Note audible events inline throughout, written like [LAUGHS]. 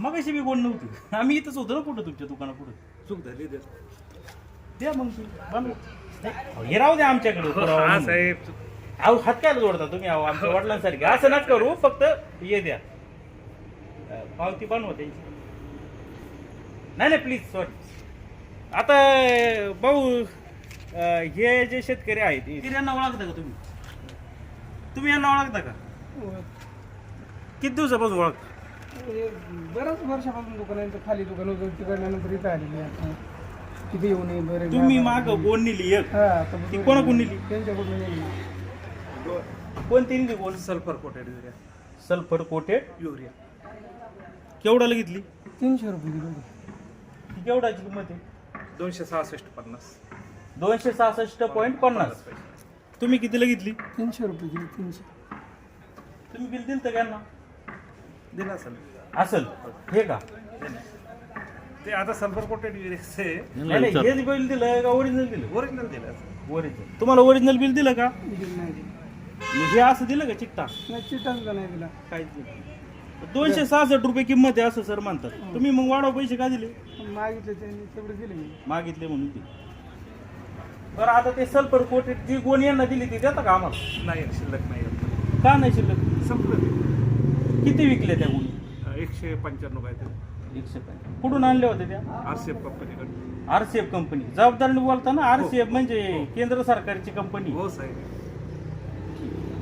मग अशी बी गोड नव्हती आम्ही इथंच होतो ना कुठं तुमच्या दुकाना पुढे चूक झाली दे द्या मग ती बनवा हे राहू द्या आमच्याकडे हा. साहेब. अहो हात काय जोडता तुम्ही? अहो आमच्या वडिलांसारखे. असं नका करू फक्त ये द्या. अं, पावती बनवा त्यांची. नाही नाही प्लीज सॉरी आता अं, भाऊ अं, हे जे शेतकरी आहेत हे यांना ओळखता का तुम्ही? तुम्ही यांना ओळखता का? किती दिवसापासून ओळखता? हे बऱ्याच वर्षापासून दुकान आहे. इथं खाली दुकान होतं तिकडल्यानंतर इथं आलेली आहे तिथे येऊ नये बरं तुम्ही माग बोन नेली एक? हा आता ती कोणाकडून नेली? त्यांच्याकडून नेली. कोणती नेली bone sulphur coated urea. Sulphur coated urea. केवढ्याला घेतली? तीनशे रुपये किलो ती केवढाची किंमत आहे? दोनशे सहासष्ट पन्नास. दोनशे सहासष्ट पॉईंट पन्नास. तुम्ही कितीला घेतली? तीनशे रुपये किलो तीनशे. तुम्ही बिल दिलं तर त्यांना दिला असेल. असेल. हे का? ते आता सल्फर कोटेड युरियाचे. नाही नाही, हेच बिल दिलं का ओरिजिनल दिलं? ओरिजिनल दिलं असेल. ओरिजिनल तुम्हाला ओरिजिनल बिल दिलं का? दिली दिली. मग हे असं दिलं का नाही चिटांचा नाही दिला. काहीच नाही. दोनशे सहासष्ट रुपये किंमत आहे असं सर म्हणतात. तुम्ही मग वाढव पैसे का दिले? मागितले त्यांनी तेवढे दिले मी. मागितले म्हणून ते. बरं आता ते सल्फर कोटेड जी गोणी यांना दिली ती देता का आम्हाला? नाही शिल्लक नाही. का नाही शिल्लक? संपलं ते. किती विकले त्या गोणी अं, एकशे पंच्याण्णव काहीतरी एकशे पंचवीस कुठून आणल्या होत्या त्या? आर सी एफ कंपनीकडे आरसीएफ कंपनी. जबाबदारीने बोलता ना आरसीएफ म्हणजे केंद्र सरकारची कंपनी. हो साहेब.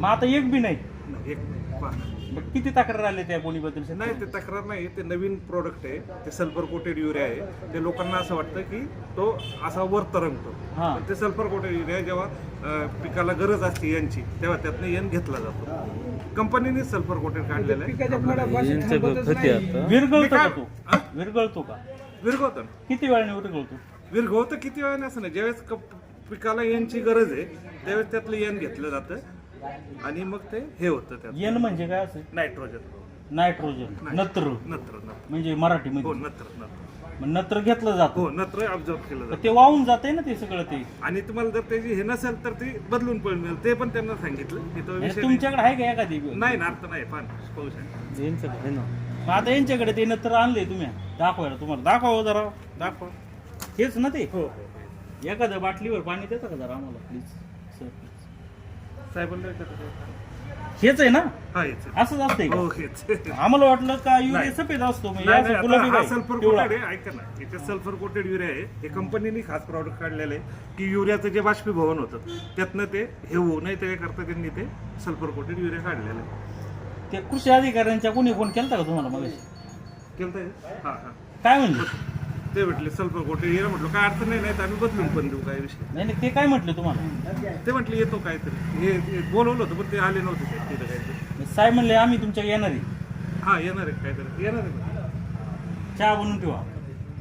मग आता एक बी नाही? नाही एक नाही. पहा. मग किती तक्रार आले त्या गोणीबद्दल? नाही ते तक्रार नाही. ते नवीन प्रोडक्ट आहे. ते सल्फर कोटेड युरिया आहे. ते लोकांना असं वाटतं की तो असा वर तरंगतो. हा. पण ते सल्फर कोटेड युरिया जेव्हा अं, पिकाला गरज असते यांची तेव्हा त्यातनं येण घेतला जातो. कंपनीने सल्फर कोटेड काढलेलं आहे. पिकाच्या फळापाशी थांबतच नाही. विरगळतो का तो? हा? विरगळतो का? विरघवतं किती वेळाने विरगळतो विरघवतं किती वेळा असं नाही. ज्यावेळेस कप- पिकाला येणची गरज आहे त्यावेळेस त्यातलं येण घेतलं जातं. आणि मग ते हे होतं त्यात. येन म्हणजे काय असं? नायट्रोजन. नायट्रोजन नत्र. नत्र नत्र. म्हणजे हो मराठीमध्ये नत्र नत्र. मग नत्र घेतलं जातं. हो नत्र ऑब्झर्व केलं तर जातं. ते वाहून जाते ना ते सगळं ते. आणि तुम्हाला जर त्याची हे नसेल तर ती बदलून पण मिळेल ते पण त्यांना सांगितलं. की तो म्हणजे विषय नाही. तुमच्याकडे आहे का एखादी? नाही ना अर्थ नाही पण पाहू शकता मग आता यांच्याकडे ते नत्र आणले तुम्ही. दाखवायला तुम्हाला. दाखवा हो जरा. दाखवा. हेच ना ते? हो हो एखाद्या बाटलीवर पाणी देता का जरा आम्हाला? प्लीज. सर साहेबांना विचारा. हेच आहे ना हा हेच आहे. असंच असतंय हो हेच आम्हाला वाटलं का युरिया नाही. सफेद असतो म्हणजे नाही, असं नाही, गुलाबी आता हा काय? सल्फर पिवळा. कोटेड आहे ऐका ना याच्यात सल्फर कोटेड युरिया आहे हे कंपनीने खास प्रॉडक्ट काढलेलं आहे की युरियाचं जे बाष्पीभवन होतं त्यातनं ते हे होऊ नये ते करता त्यांनी ते सल्फर कोटेड युरिया काढलेलं आहे ते कृषी अधिकाऱ्यांच्या कोणी फोन केलता का तुम्हाला मग केलं हा हा काय म्हणले ते म्हटले सल्फर कोटेड युरिया म्हटलं काय अर्थ नाही नाही तर आम्ही बदलून पण देऊ काय विषय. नाही नाही ते काय म्हटले तुम्हाला? ते म्हटले येतो काहीतरी. हे हे बोलवलं होतं पण ते आले नव्हते ते तिथं काहीतरी. साहेब म्हणले आम्ही तुमच्या येणार आहे. हा येणार आहे काहीतरी. येणार आहे. चहा बनवून ठेवा.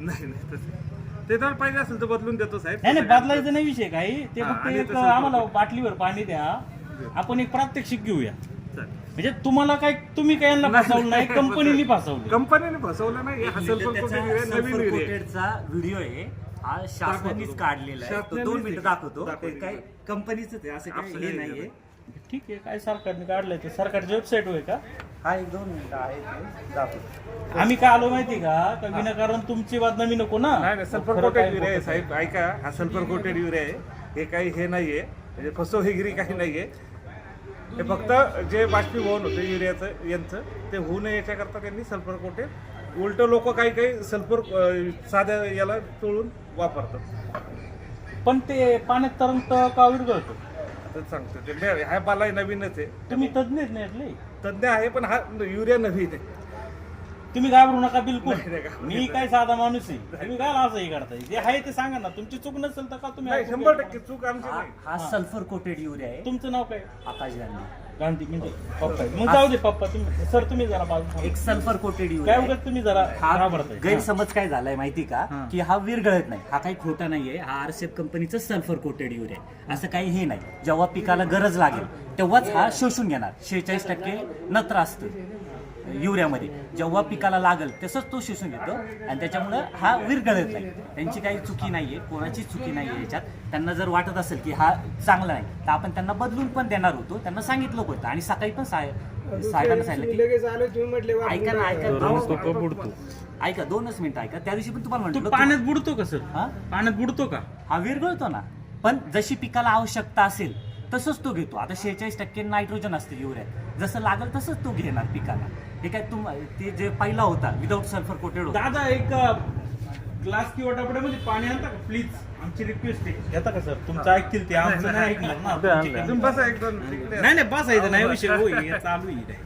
नाही नाही तसं ते तर पाहिजे असेल तर बदलून देतो साहेब. नाही नाही बदलायचं नाही विषय काही. ते हा, फक्त आणि एक तसं आम्हाला बाटलीवर पाणी द्या. आपण एक प्रात्यक्षिक घेऊया. म्हणजे तुम्हाला काय तुम्ही काय यांना नाही, फसवलं नाही? कंपनीने फसवलं. कंपनीने फसवलं नाही. हा कोटेड त्याचा नवीन आहे. कोटेडचा व्हिडिओ आहे. हा शासनानेच काढलेला आहे. तो दोन मिनिटं दाखवतो. ते. काय कंपनीच आहे. असं काही हे नाहीये. ठीक आहे. काय सरकारने काढलंय ते? सरकारच्या वेबसाईट होय का? हा एक दोन मिनिटं आहे ते. दाखवतो आम्ही काय आलो माहिती का? का विनाकारण तुमची बदनामी नको ना? नाही नाही. सल्फर खरं काय कोटेड युरिया आहे साहेब. ऐका. हा सल्फर कोटेड युरिया आहे. हे काही हे नाहीये. म्हणजे फसवेगिरी काही नाहीये. हे फक्त जे बाष्पीभवन होतं युरियाचं यांचं ते होऊ नये याच्याकरता त्यांनी सल्फर कोटेड उलट लोक काही काही सल्फर साध्या याला चोळून वापरतात. पण ते पाण्यात तरंगत का विरघळतं तर सांगतो ते हा बाला नवीनच आहे. तुम्ही तज्ञ आहेत ना यातले तज्ञ आहे पण हा युरिया नवीन आहे. तुम्ही घाबरू नका बिलकुल. मी काय साधा माणूस आहे. तुम्ही काय असं हे करताय? जे आहे ते सांगा ना. तुमची चूक नसेल तर का तुम्ही शंभर? टक्के चूक आमची हा नाही. हा सल्फर कोटेड युरिया आहे. तुमचं नाव काय? आकाश गांधी. गांधी म्हणजे पप्पा. आहे. मग जाऊ दे पप्पा. तुम्ही सर तुम्ही जरा बाजू एक सल्फर कोटेड काय युरिया आहे. उगाच तुम्ही जरा हा घाबरताय. गैरसमज काय झालाय माहिती का? हा. की हा विरघळत नाही. हा काही खोटा नाहीये. हा आरसेप कंपनीचं सल्फर कोटेड युरिया आहे. असं काही हे नाही. जेव्हा पिकाला गरज लागेल तेव्हाच हा शोषून घेणार. शेहेचाळीस टक्के नत्र असतं युरियामध्ये. जेव्हा पिकाला लागल तसंच तो शोषून घेतो. आणि त्याच्यामुळं हा विरघळत नाही. त्यांची काही चुकी नाही आहे कोणाचीच चुकी नाही आहे याच्यात. त्यांना जर वाटत असेल की हा चांगला नाही तर आपण त्यांना बदलून पण देणार होतो. त्यांना सांगितलं होतं. आणि सकाळी पण साहेब साहेबांना सांगितलं की ऐका ना ऐका तो अहो, बुडतो. ऐका दोनच मिनिटं ऐका. त्या दिवशी पण तुम्हाला तो म्हटलं पाण्यात बुडतो का सर? हा? पाण्यात बुडतो का? हा विरघळतो ना. पण जशी पिकाला आवश्यकता असेल तसंच तो घेतो. आता शेहेचाळीस टक्के नायट्रोजन असते युरियात. जसं लागल तसंच तो घेणार पिकाला. हे काय तुम ते जे पहिला होता विदाऊट सल्फर कोटेड होता दादा एक ग्लास किंवा डबड्यामध्ये पाणी आणता का प्लीज आमची रिक्वेस्ट आहे घेता का सर तुमचं ऐकतील ते आमचं नाही ऐकणार ना तुम्ही बसा एक दोन तिकडे. नाही नाही बसायचं नाही विषय होई हे [LAUGHS] चालू आहे इथे.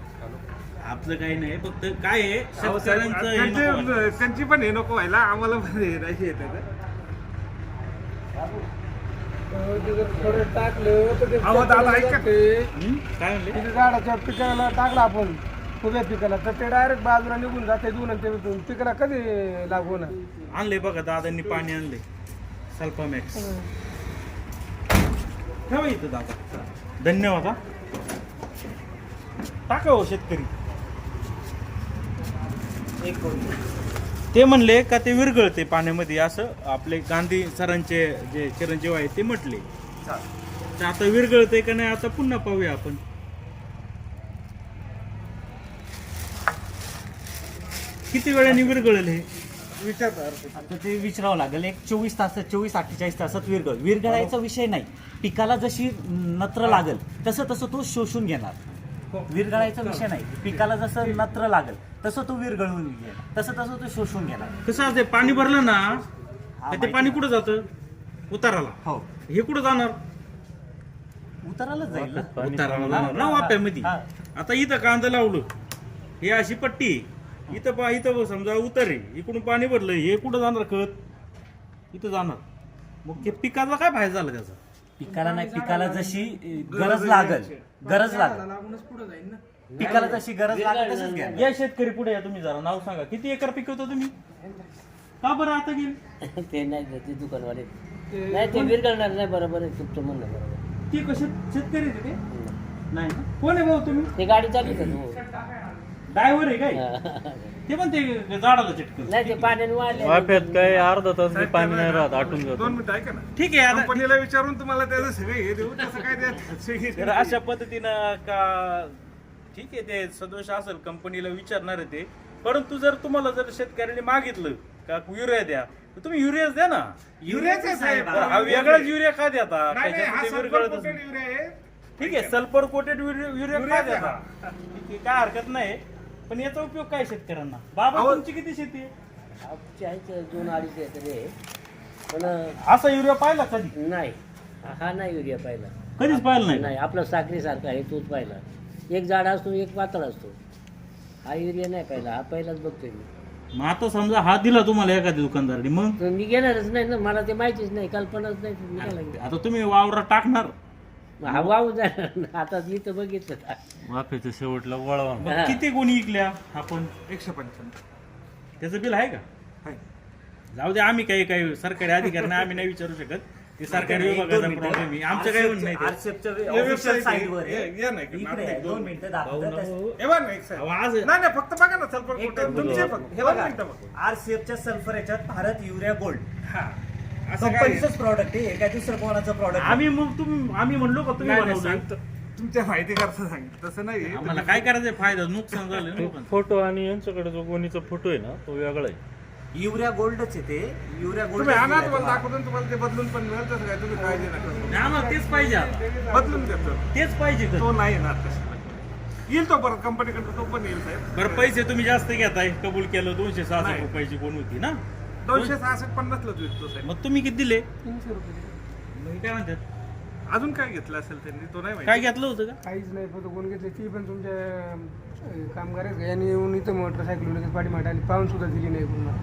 आपलं काही नाही फक्त काय आहे शेतकऱ्यांचं हे नको. त्यांचे- त्यांची पण हे नको व्हायला आम्हाला पण हे नाही येत आहे. ते अहो, दादा, ऐका. हं? काय म्हणले झाडाच्या पिकाला टाकला आपण उभ्या पिकाला तर ते डायरेक्ट बाजूला निघून जाते दोन ते पिकाला कधी लागू होणार? आणले बघा दादांनी पाणी आणले सल्फामॅक्स ठेवा इथं दादा. धन्यवाद हा. टाका हो शेतकरी. ते म्हणले का ते विरघळते पाण्यामध्ये असं आपले गांधी सरांचे जे चिरंजीव आहेत ते म्हटले. तर आता विरघळते का नाही आता पुन्हा पाहूया आपण. किती वेळाने विरघळेल हे. आता ते विचारावं लागेल. एक चोवीस तासात चोवीस अठ्ठेचाळीस तासात विरघळ विरघळायचा विषय नाही. पिकाला जशी नत्र लागल तसं तसं तो शोषून घेणार. विरघळायचा विषय नाही. पिकाला जसं नत्र लागल तसं तो विरघळून घेणार तसं तसं तो शोषून घेणार. कसं असते पाणी भरलं ना तर ते. पाणी कुठं जातं? उताराला. हो. हे कुठं जाणार? उतरायलाच जाईल ना. उताराला जाणार ना वाप्यामध्ये. आता इथं कांदा लावलं. हे अशी पट्टी इथं पा इथं समजा उतर आहे. इकडून पाणी भरलं हे कुठं जाणार खत? इथं जाणार. मग ते पिकाचा काय फायदा झाला त्याचा? पिकाला नाही पिकाला जशी गरज लागल गरज लागल. लागूनच पुढे जाईल ना. पिकाला जशी गरज लागल तसंच घ्या या शेतकरी पुढे या तुम्ही जरा नाव सांगा. किती एकर पिकवता तुम्ही? का बरं आता गेले? ते नाही देत, ते दुकानवाले. नाही ते विरघळणार नाही बरोबर आहे तुमचं म्हणणं बरोबर ते कसे शेतकरी ते? नाही ना? कोण आहे भाऊ तुम्ही? ते गाडी चालू का तू ड्रायव्हर आहे काय? [LAUGHS] ते पण ते झाडाला चिटकल नाही ते पाण्याने वाढले वाफ्यात काय? अर्धा तास पाणी नाही राहत आटून जातो. दोन मिनिटं ऐका ना. ठीक आहे आता कंपनीला विचारून तुम्हाला त्याचं सगळे हे देऊ तसं काय द्या तर अशा पद्धतीनं का ठीक आहे ते सदोष असेल कंपनीला विचारणार आहे ते. परंतु जर तुम्हाला जर शेतकऱ्यांनी मागितलं का युरिया द्या तर तुम्ही युरियाच द्या ना. युरियाच आहे साहेब. बरं, हा वेगळाच युरिया का देता? नाही, नाही, हा त्याच्यात ते sulfur विरघळतच coated नाही. urea आहे. ठीक आहे सल्फर कोटेड युरिया का देता? ठीक आहे काय हरकत नाही. पण याचा उपयोग काय शेतकऱ्यांना? बाबा अहो- तुमची किती शेती आहे? आमची आहे ते दोन अडीच एकर आहे. पण असा युरिया पाहिला कधी? नाही. हा नाही युरिया पाहिला. कधीच पाहिला नाही नाही आपला साखरेसारखा आहे तोच पाहिला. एक झाड असतो एक पातळ असतो. हा युरिया नाही पाहिला हा पहिलाच बघतोय मी. मग आता समजा हा दिला तुम्हाला एखाद्या दुकानदाराने मग? तर मी घेणारच नाही ना मला ते माहितीच नाही कल्पनाच नाही मी काय लागेल? आता तुम्ही वावरात टाकणार. हा वाहू जाणार. आता मी तर बघितलं. वाफ्याच्या शेवटला वळवा मग हा. किती गुणी इकल्या आपण एकशे पंच्याण्णव त्याचं बिल आहे का आहे. जाऊ दे आम्ही काही काही सरकारी अधिकाऱ्यांना आम्ही नाही विचारू शकत ते सरकारी एक दोन विभागाचा मिनिटं. प्रॉब्लेम आहे आमचं काही म्हणणं नाही ते. RCF च्या या official website site आहे. वर आहे. या- या नाही का? इकडे आहे. दोन दोन मिनिटं दाखवतात. हे बघा ना, एक साहेब. अहो, आज नाही नाही फक्त बघा ना सल्फर एक कोटेड तुमचे फक्त हे बघा बघा मिनिटं बघा. आरसीएफच्या सल्फर याच्यात भारत युरिया गोल्ड हा. काय? कंपनीचंच प्रॉडक्ट आहे. एका दुसरं कोणाचं प्रॉडक्ट आम्ही मग तुम्ही आम्ही म्हणलो का तुम्ही नाही, नाही, बनवलं सांगतो. तुमच्या माहिती करता सांगितलं तसं नाही. आम्हाला काय करायचं फायदा नुकसान झालं ना लोकांचं. फोटो आणि यांच्याकडे जो गोणीचा फोटो आहे ना तो वेगळा आहे. युरिया गोल्डच आहे ते. युरिया गोल्ड तुम्ही आणा तुम्हाला दाखवून तुम्हाला ते बदलून पण मिळेल तसं काय? तुम्ही काळजी नका करू. नाही, आम्हाला तेच पाहिजे आता. बदलून देतो. तेच पाहिजे तर. तो नाही येणार तसं. येईल तो परत कंपनीकडे तो पण येईल साहेब. बरं पैसे तुम्ही जास्त घेताय. कबूल केलं दोनशे सहाशे नाही. रुपयाची कोण होती ना? दोनशे सहासष्ट पन्नासलाच विकतो साहेब. मग तुम्ही किती दिले? तीनशे रुपये. मग काय म्हणतात? अजून काय घेतलं असेल त्यांनी? तो नाही काय माहिती घेतलं होतं का? काहीच नाही फक्त कोण घेतले ती पण तुमच्या अं, कामगार आहेत का? यांनी येऊन इथं मोटरसायकल पाठी माठ आली पाहून सुद्धा दिली नाही पुन्हा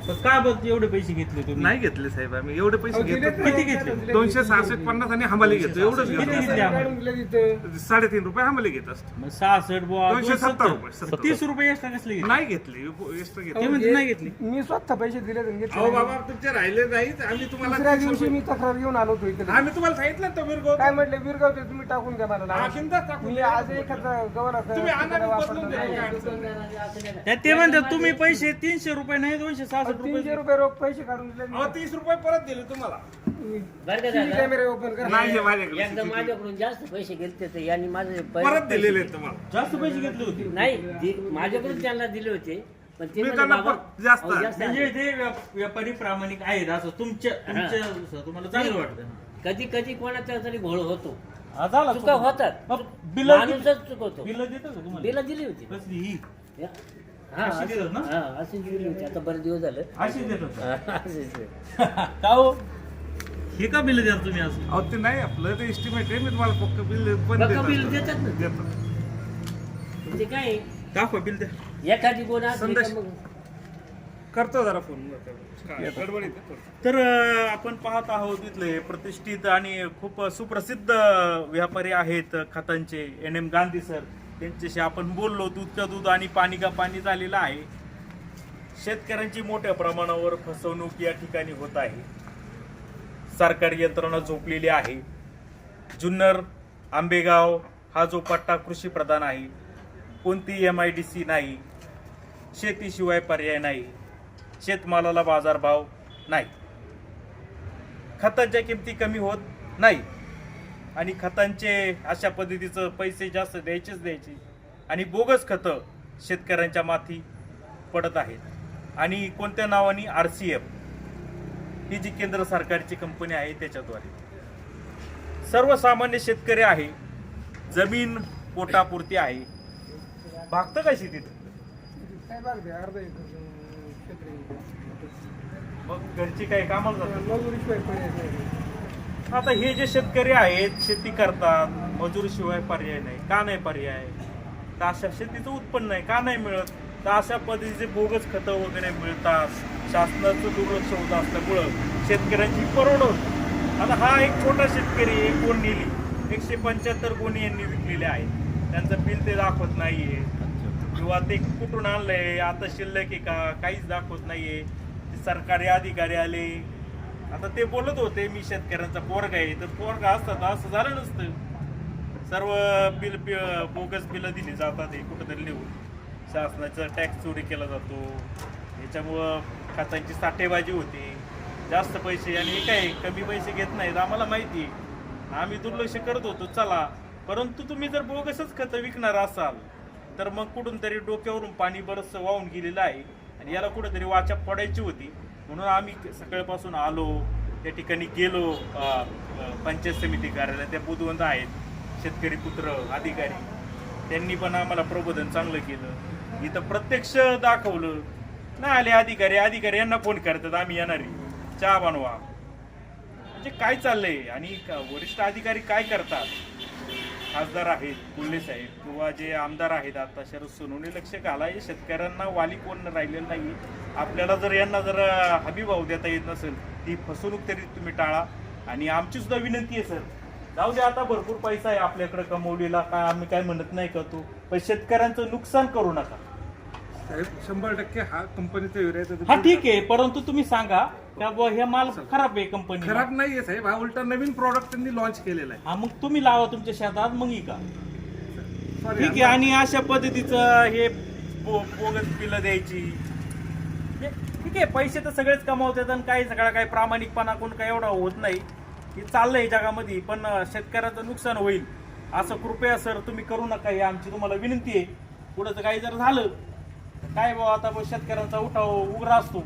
पण का बघ एवढे पैसे घेतले तुम्ही नाही घेतले साहेब आम्ही एवढे पैसे अहो, दिलेच घेतो नाही. किती घेतले? दोनशे सहासष्ट पन्नास आणि हमाली घेतो एवढंच किती घेतो घेतले आम्हाला? साडेतीन रुपये हमाली घेत असतो मग सहासष्ट बुवा दोनशे सत्तर रुपये, सत्तर. तीस रुपये एक्स्ट्रा कसले घेतले? नाही घेतली एक्स्ट्रा घेतली ते म्हणते नाही घेतली मी स्वतः पैसे दिले आणि घेतले. अहो बाबा तुमचे राहिले नाहीत आम्ही दुसऱ्या तुम्हाला दिवशी मी तक्रार घेऊन आलो होतो इथे आम्ही तुम्हाला सांगितलं ना तो मिरगो काय म्हटले विरगाव ते तुम्ही टाकून द्या मला हा, नाव. बिनधास्त टाकून मी द्या. आज एखादा तुम्ही आणा मी वापरला बदलून द्या, नाही. अडचण ते म्हणतात तुम्ही पैसे तीनशे रुपये नाही दोनशे तीनशे रुपये रोख पैसे काढून दिले अहो तीस रुपये परत दिले तुम्हाला. बरं का दादा? कॅमेरे ओपन करा. नाही हे माझ्याकडे एकदा माझ्याकडून जास्त पैसे तर यांनी माझे परत पैसे- दिलेले आहेत तुम्हाला. जास्त पैसे घेतले होते. नाही दि- माझ्याकडून त्यांना दिले होते पण ते मी म्हणे, त्यांना बाबा, पर- जास्त अहो, जास्त म्हणजे आहे. ते व्याप- व्यापारी प्रामाणिक आहेत असं तुमच्या तुमच्या तुम्हाला चांगलं वाटतं. कधी कधी कोणाचा तरी घोळ होतो. हा, झाला चुका होतात. बिलं माणूसच चुकवतो. बिलं देतात का तुम्हाला. बिला दिली होती. कसली ही? हा अशी अशी- देतात ना? हा, अशी दिली होती आता बरेच दिवस झाले अशी हा, आहे. [LAUGHS] का हो हे का बिल द्या तुम्ही असं अहो ते नाही आपलं ते एस्टिमेट आहे मी तुम्हाला पक्क बिल पण देत बिल. देतात ना. देतो. म्हणजे काय दाखवा बिल द्या एखादी कोण असली का संदेश. मग करतो जरा फोन करतो. तर अं, आपण पाहत आहोत इथले प्रतिष्ठित आणि खूप सुप्रसिद्ध व्यापारी आहेत खतांचे एन एम गांधी सर त्यांच्याशी आपण बोललो दूध का दूध आणि पाणी का पाणी झालेलं आहे. शेतकऱ्यांची मोठ्या प्रमाणावर फसवणूक या ठिकाणी होत आहे. सरकारी यंत्रणा झोपलेली आहे. जुन्नर आंबेगाव हा जो पट्टा कृषीप्रधान आहे कोणती एम आय डी सी नाही शेतीशिवाय पर्याय नाही शेतमालाला बाजारभाव नाही. खतांच्या किमती कमी होत नाही. आणि खतांचे अशा पद्धतीचं पैसे जास्त द्यायचेच द्यायचे. आणि बोगस खतं शेतकऱ्यांच्या माथी पडत आहेत. आणि कोणत्या नावाने आर सी एफ? ही जी केंद्र सरकारची कंपनी आहे त्याच्याद्वारे. सर्वसामान्य शेतकरी आहे. जमीन पोटापुरती आहे. भागतं का शेतीत. मग घरची काही कामाला जातात. आता हे जे शेतकरी आहेत शेती करतात मजुरीशिवाय पर्याय नाही. का नाही पर्याय? तर अशा शेतीचं उत्पन्न नाही. का नाही मिळत? तर अशा पद्धतीचे बोगस खतं वगैरे मिळतात शासनाचं दुर्लक्ष होत असल्यामुळं शेतकऱ्यांची परवडवत आता हा एक छोटा शेतकरी एक कोण नेली एकशे पंच्याहत्तर कोणी यांनी विकलेले आहेत. त्यांचं बिल ते दाखवत नाहीये. किंवा ते कुठून आणलंय? आता शिल्लक आहे का? काहीच दाखवत नाहीये. आहे सरकारी अधिकारी आले आता ते बोलत होते मी शेतकऱ्यांचा पोरगा आहे तर पोरगा असतात असं झालं नसतं. सर्व बिल बोगस बिलं दिली जातात हे कुठंतरी लिहून. शासनाचा टॅक्स चोरी केला जातो. याच्यामुळं खतांची साठेबाजी होते. जास्त पैसे आणि हे काय कमी पैसे घेत नाहीत आम्हाला माहिती आहे. आम्ही दुर्लक्ष करत होतो चला. परंतु तुम्ही जर बोगसच खतं विकणार असाल तर मग कुठून तरी डोक्यावरून पाणी बरंचसं वाहून गेलेलं आहे. आणि याला कुठंतरी वाचा पडायची होती. म्हणून आम्ही सकाळपासून आलो त्या ठिकाणी गेलो पंचायत समिती कार्यालय त्या बुधवंत आहेत शेतकरी पुत्र अधिकारी त्यांनी पण आम्हाला प्रबोधन चांगलं केलं. इथं प्रत्यक्ष दाखवलं नाही आले अधिकारी अधिकारी यांना फोन करतात आम्ही येणार चहा बनवा. म्हणजे काय चाललंय? आणि वरिष्ठ अधिकारी काय करतात? खासदार आहेत कोल्हे साहेब किंवा जे आमदार आहेत आता शरद सोनवणे लक्ष घालाय शेतकऱ्यांना वाली कोण राहिलेलं नाही आपल्याला जर यांना जर हमीभाव देता येत नसेल ती फसवणूक तरी तुम्ही टाळा. आणि आमची सुद्धा विनंती आहे सर. जाऊ दे आता भरपूर पैसा आहे आपल्याकडे कमवलेला. काय आम्ही काय म्हणत नाही का पण शेतकऱ्यांचं नुकसान करू नका. साहेब शंभर टक्के हा कंपनीचा युरियाचा हा ठीक आहे परंतु तुम्ही सांगा का बुवा हे माल खराब आहे कंपनी खराब नाहीये साहेब हा उलटा नवीन प्रॉडक्ट त्यांनी लॉन्च केलेला आहे. हा मग तुम्ही लावा तुमच्या शेतात मग का? ठीक आहे आणि अशा पद्धतीचं हे बो- बोगस बिलं द्यायची. हे ठीक आहे पैसे तर सगळेच कमावतात आणि काही सगळा काही प्रामाणिकपणा कोण काही एवढा होत नाही. हे चाललंय जगामध्ये पण शेतकऱ्याचं नुकसान होईल. असं कृपया सर तुम्ही करू नका ही आमची तुम्हाला विनंती आहे. पुढं तर काही जर झालं काय बाबा आता बुवा शेतकऱ्यांचा उठाव उग्र असतो.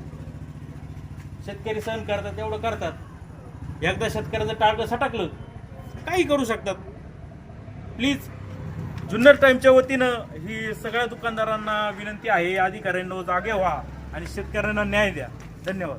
शेतकरी सहन करतात तेवढं करतात. एकदा शेतकऱ्याचं टाळकं सटकलं काही करू शकतात. प्लीज जुन्नर टाईमच्या वतीनं ही सगळ्या दुकानदारांना विनंती आहे अधिकाऱ्यांना जागे व्हा आणि शेतकऱ्यांना न्याय द्या. धन्यवाद.